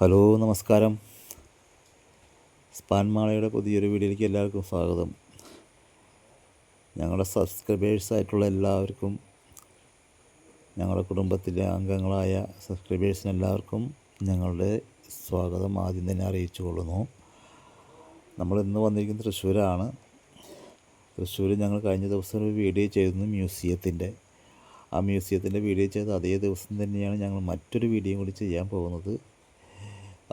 Hello നമസ്കാരം. സ്പാൻമാളയുടെ പുതിയൊരു വീഡിയോയിലേക്ക് എല്ലാവർക്കും സ്വാഗതം. ഞങ്ങളുടെ സബ്സ്ക്രൈബേഴ്സ് ആയിട്ടുള്ള എല്ലാവർക്കും ഞങ്ങളുടെ കുടുംബത്തിലെ അംഗങ്ങളായ സബ്സ്ക്രൈബേഴ്സിന് എല്ലാവർക്കും ഞങ്ങളുടെ സ്വാഗതം ആദ്യം തന്നെ അറിയിച്ചു കൊള്ളുന്നു. നമ്മൾ ഇന്ന് വന്നിരിക്കുന്നത് തൃശ്ശൂരാണ്. തൃശ്ശൂർ ഞങ്ങൾ കഴിഞ്ഞ ദിവസം ഒരു വീഡിയോ ചെയ്തിരുന്നു മ്യൂസിയത്തിന്റെ. ആ മ്യൂസിയത്തിന്റെ വീഡിയോ ചെയ്ത് അതേ ദിവസം തന്നെയാണ് ഞങ്ങൾ മറ്റൊരു വീഡിയോ കൂടി ചെയ്യാൻ പോകുന്നത്.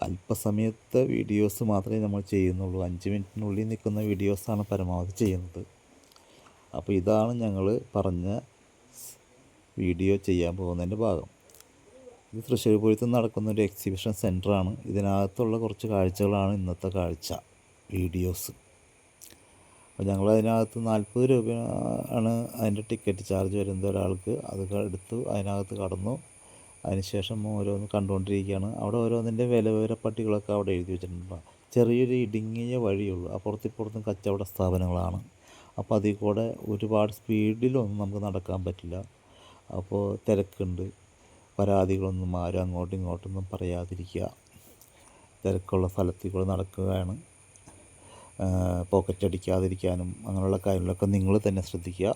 അല്പസമയത്തെ വീഡിയോസ് മാത്രമേ നമ്മൾ ചെയ്യുന്നുള്ളൂ. അഞ്ച് മിനിറ്റിനുള്ളിൽ നിൽക്കുന്ന വീഡിയോസാണ് പരമാവധി ചെയ്യുന്നത്. അപ്പോൾ ഇതാണ് ഞങ്ങൾ പറഞ്ഞ വീഡിയോ ചെയ്യാൻ പോകുന്നതിന്റെ ഭാഗം. ഇത് തൃശ്ശൂർ പൂരത്തിൽ നടക്കുന്ന ഒരു എക്സിബിഷൻ സെന്ററാണ് ഇതിനകത്തുള്ള കുറച്ച് കാഴ്ചകളാണ് ഇന്നത്തെ കാഴ്ച വീഡിയോസ്. അപ്പോൾ ഞങ്ങൾ അതിനകത്ത് നാൽപ്പത് രൂപയാണ് അതിന്റെ ടിക്കറ്റ് ചാർജ് വരുന്നത് ഒരാൾക്ക്. അത് എടുത്തു അതിനകത്ത് കടന്നു. അതിനുശേഷം ഓരോന്ന് കണ്ടുകൊണ്ടിരിക്കുകയാണ്. അവിടെ ഓരോന്നിന്റെ വില വിവര പട്ടികളൊക്കെ അവിടെ എഴുതി വെച്ചിട്ടുണ്ട് ചെറിയൊരു ഇടുങ്ങിയ വഴിയുള്ളൂ അപ്പുറത്തിപ്പുറത്തും കച്ചവട സ്ഥാപനങ്ങളാണ്. അപ്പോൾ അതിൽ കൂടെ ഒരുപാട് സ്പീഡിലൊന്നും നമുക്ക് നടക്കാൻ പറ്റില്ല. അപ്പോൾ തിരക്കുണ്ട്. പരാതികളൊന്നും ആരും അങ്ങോട്ടും ഇങ്ങോട്ടൊന്നും പറയാതിരിക്കുക. തിരക്കുള്ള സ്ഥലത്തിൽ കൂടെ നടക്കുകയാണ്. പോക്കറ്റ് അടിക്കാതിരിക്കാനും അങ്ങനെയുള്ള കാര്യങ്ങളൊക്കെ നിങ്ങൾ തന്നെ ശ്രദ്ധിക്കുക.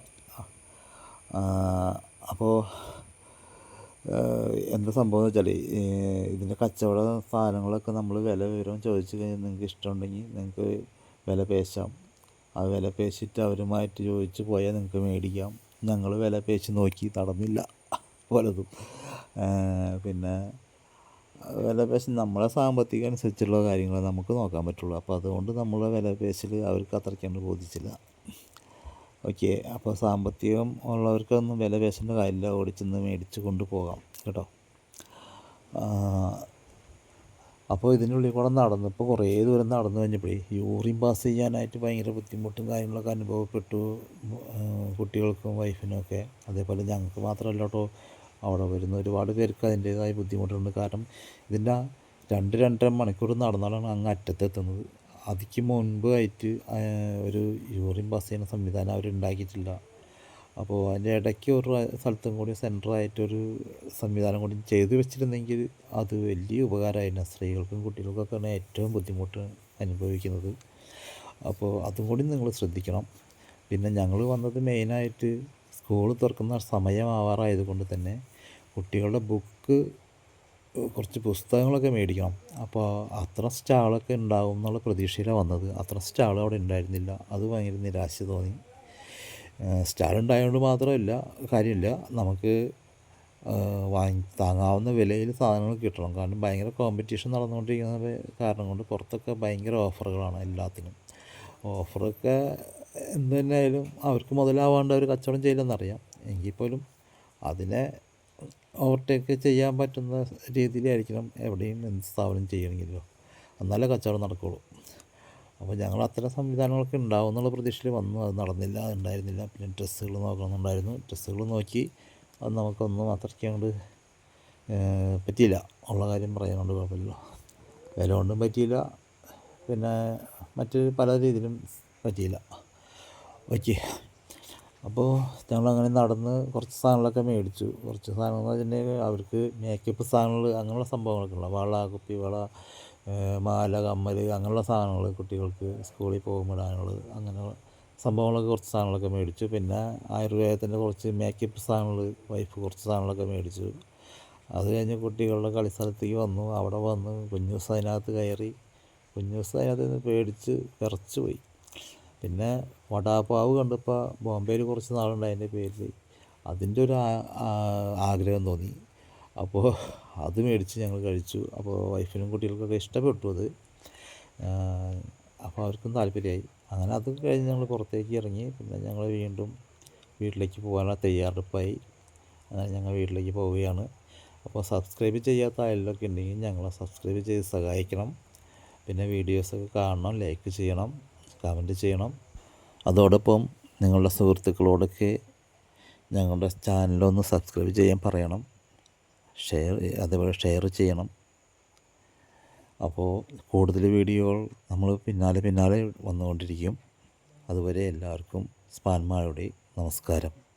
അപ്പോൾ എന്താ സംഭവം എന്ന് വെച്ചാൽ ഇതിന്റെ കച്ചവട സാധനങ്ങളൊക്കെ നമ്മൾ വില വിവരം ചോദിച്ചു കഴിഞ്ഞാൽ നിങ്ങൾക്ക് ഇഷ്ടമുണ്ടെങ്കിൽ നിങ്ങൾക്ക് വില പേശാം. ആ വില പേശിട്ട് അവരുമായിട്ട് ചോദിച്ച് പോയാൽ നിങ്ങൾക്ക് മേടിക്കാം. ഞങ്ങൾ വില പേശി നോക്കി നടന്നില്ല പലതും. പിന്നെ വില പേശി നമ്മളെ സാമ്പത്തികം അനുസരിച്ചുള്ള കാര്യങ്ങൾ നമുക്ക് നോക്കാൻ പറ്റുള്ളൂ. അപ്പോൾ അതുകൊണ്ട് നമ്മളെ വില പേശൽ അവർക്ക് അത്രയ്ക്കാണ്ട് ബോധിച്ചില്ല. ഓക്കെ അപ്പോൾ സാമ്പത്തികം ഉള്ളവർക്കൊന്നും വില പേശേണ്ട കാര്യമില്ല. ഓടിച്ചെന്ന് മേടിച്ച് കൊണ്ടുപോകാം കേട്ടോ. അപ്പോൾ ഇതിനുള്ളിൽ കൂടെ നടന്നപ്പോൾ കുറേ ദൂരം നടന്നു കഴിഞ്ഞപ്പോഴേ യൂറിൻ പാസ് ചെയ്യാനായിട്ട് ഭയങ്കര ബുദ്ധിമുട്ടും കാര്യങ്ങളൊക്കെ അനുഭവപ്പെട്ടു കുട്ടികൾക്കും വൈഫിനൊക്കെ അതേപോലെ ഞങ്ങൾക്ക് മാത്രമല്ല കേട്ടോ അവിടെ വരുന്ന ഒരുപാട് പേർക്ക് അതിന്റേതായ ബുദ്ധിമുട്ടുണ്ട്. കാരണം ഇതിന്റെ രണ്ട് രണ്ടര മണിക്കൂർ നടന്നാലാണ് അങ്ങ് അറ്റത്തെത്തുന്നത്. അതിക്ക് മുൻപായിട്ട് ഒരു യൂറിൻ പാസ് ചെയ്യുന്ന സംവിധാനം അവർ ഉണ്ടാക്കിയിട്ടില്ല അപ്പോൾ അതിന്റെ ഇടയ്ക്ക് ഒരു സ്ഥലത്തും കൂടി സെന്ററായിട്ടൊരു സംവിധാനം കൂടി ചെയ്തു വെച്ചിരുന്നെങ്കിൽ അത് വലിയ ഉപകാരമായിരുന്നു. സ്ത്രീകൾക്കും കുട്ടികൾക്കൊക്കെയാണ് ഏറ്റവും ബുദ്ധിമുട്ട് അനുഭവിക്കുന്നത്. അപ്പോൾ അതും കൂടി നിങ്ങൾ ശ്രദ്ധിക്കണം. പിന്നെ ഞങ്ങൾ വന്നത് മെയിനായിട്ട് സ്കൂൾ തുറക്കുന്ന സമയമാവാറായത് കൊണ്ട് തന്നെ കുട്ടികളുടെ ബുക്ക് കുറച്ച് പുസ്തകങ്ങളൊക്കെ മേടിക്കണം. അപ്പോൾ അത്ര സ്റ്റാളൊക്കെ ഉണ്ടാവും എന്നുള്ള പ്രതീക്ഷയിലാണ് വന്നത്. അത്ര സ്റ്റാൾ അവിടെ ഉണ്ടായിരുന്നില്ല. അത് ഭയങ്കര നിരാശ തോന്നി. സ്റ്റാൾ ഉണ്ടായതുകൊണ്ട് മാത്രമല്ല കാര്യമില്ല. നമുക്ക് വാങ്ങി താങ്ങാവുന്ന വിലയിൽ സാധനങ്ങൾ കിട്ടണം. കാരണം ഭയങ്കര കോമ്പറ്റീഷൻ നടന്നുകൊണ്ടിരിക്കുന്ന കാരണം കൊണ്ട് പുറത്തൊക്കെ ഭയങ്കര ഓഫറുകളാണ് എല്ലാത്തിനും. ഓഫറൊക്കെ എന്ത് തന്നെയായാലും അവർക്ക് മുതലാവാണ്ട് അവർ കച്ചവടം ചെയ്യില്ലെന്നറിയാം. എങ്കിൽ പോലും അതിനെ ഓവർടേക്ക് ചെയ്യാൻ പറ്റുന്ന രീതിയിലായിരിക്കണം എവിടെയും എന്ത് സ്ഥാപനം ചെയ്യണമെങ്കിലോ. എന്നാലേ കച്ചവടം നടക്കുകയുള്ളൂ അപ്പോൾ ഞങ്ങൾ അത്തരം സംവിധാനങ്ങളൊക്കെ ഉണ്ടാവും എന്നുള്ള പ്രതീക്ഷയിൽ വന്നു. അത് നടന്നില്ല ഉണ്ടായിരുന്നില്ല. പിന്നെ ഡ്രസ്സുകൾ നോക്കണമെന്നുണ്ടായിരുന്നു. ഡ്രസ്സുകൾ നോക്കി അത് നമുക്കൊന്നും അത്രയ്ക്ക് അങ്ങോട്ട് പറ്റിയില്ല. ഉള്ള കാര്യം പറയാനുണ്ട് കുഴപ്പമില്ല വില കൊണ്ടും പറ്റിയില്ല. പിന്നെ മറ്റ് പല രീതിയിലും പറ്റിയില്ല. ഓക്കെ. അപ്പോൾ ഞങ്ങളങ്ങനെ നടന്ന് കുറച്ച് സാധനങ്ങളൊക്കെ മേടിച്ചു. കുറച്ച് സാധനങ്ങൾ വെച്ചിട്ടുണ്ടെങ്കിൽ അവർക്ക് മേക്കപ്പ് സാധനങ്ങൾ അങ്ങനെയുള്ള സംഭവങ്ങളൊക്കെ ഉള്ളു വള കുപ്പി വള മാല കമ്മൽ അങ്ങനെയുള്ള സാധനങ്ങൾ കുട്ടികൾക്ക് സ്കൂളിൽ പോകുമ്പോൾ ഇടാനുള്ള അങ്ങനെ സംഭവങ്ങളൊക്കെ കുറച്ച് സാധനങ്ങളൊക്കെ മേടിച്ചു. പിന്നെ ആയുർവേദത്തിന്റെ കുറച്ച് മേക്കപ്പ് സാധനങ്ങൾ വൈഫ് കുറച്ച് സാധനങ്ങളൊക്കെ മേടിച്ചു. അത് കഴിഞ്ഞ് കുട്ടികളുടെ കളിസ്ഥലത്തേക്ക് വന്നു. അവിടെ വന്ന് കുഞ്ഞൂസ് അതിനകത്ത് കയറി കുഞ്ഞൂസ് അതിനകത്ത് നിന്ന് പേടിച്ച് വിറച്ച് പോയി പിന്നെ വടാപ്പാവ് കണ്ടപ്പോൾ ബോംബെയിൽ കുറച്ച് നാളുണ്ടായി അതിന്റെ പേരിൽ അതിന്റെ ഒരു ആഗ്രഹം തോന്നി. അപ്പോൾ അത് മേടിച്ച് ഞങ്ങൾ കഴിച്ചു. അപ്പോൾ വൈഫിനും കുട്ടികൾക്കൊക്കെ ഇഷ്ടപ്പെട്ടു അത്. അപ്പോൾ അവർക്കും താല്പര്യമായി. അങ്ങനെ അത് കഴിഞ്ഞ് ഞങ്ങൾ പുറത്തേക്ക് ഇറങ്ങി. പിന്നെ ഞങ്ങൾ വീണ്ടും വീട്ടിലേക്ക് പോകാനുള്ള തയ്യാറെടുപ്പായി. അങ്ങനെ ഞങ്ങൾ വീട്ടിലേക്ക് പോവുകയാണ്. അപ്പോൾ സബ്സ്ക്രൈബ് ചെയ്യാത്ത ആരെങ്കിലൊക്കെ ഉണ്ടെങ്കിൽ ഞങ്ങളെ സബ്സ്ക്രൈബ് ചെയ്ത് സഹായിക്കണം. പിന്നെ വീഡിയോസൊക്കെ കാണണം ലൈക്ക് ചെയ്യണം. കമന്റ് ചെയ്യണം. അതോടൊപ്പം നിങ്ങളുടെ സുഹൃത്തുക്കളോടൊക്കെ ഞങ്ങളുടെ ചാനലൊന്ന് സബ്സ്ക്രൈബ് ചെയ്യാൻ പറയണം. ഷെയർ അതേപോലെ ഷെയർ ചെയ്യണം. അപ്പോൾ കൂടുതൽ വീഡിയോകൾ നമ്മൾ പിന്നാലെ പിന്നാലെ വന്നുകൊണ്ടിരിക്കും. അതുവരെ എല്ലാവർക്കും സ്പാൻമാരുടെ നമസ്കാരം.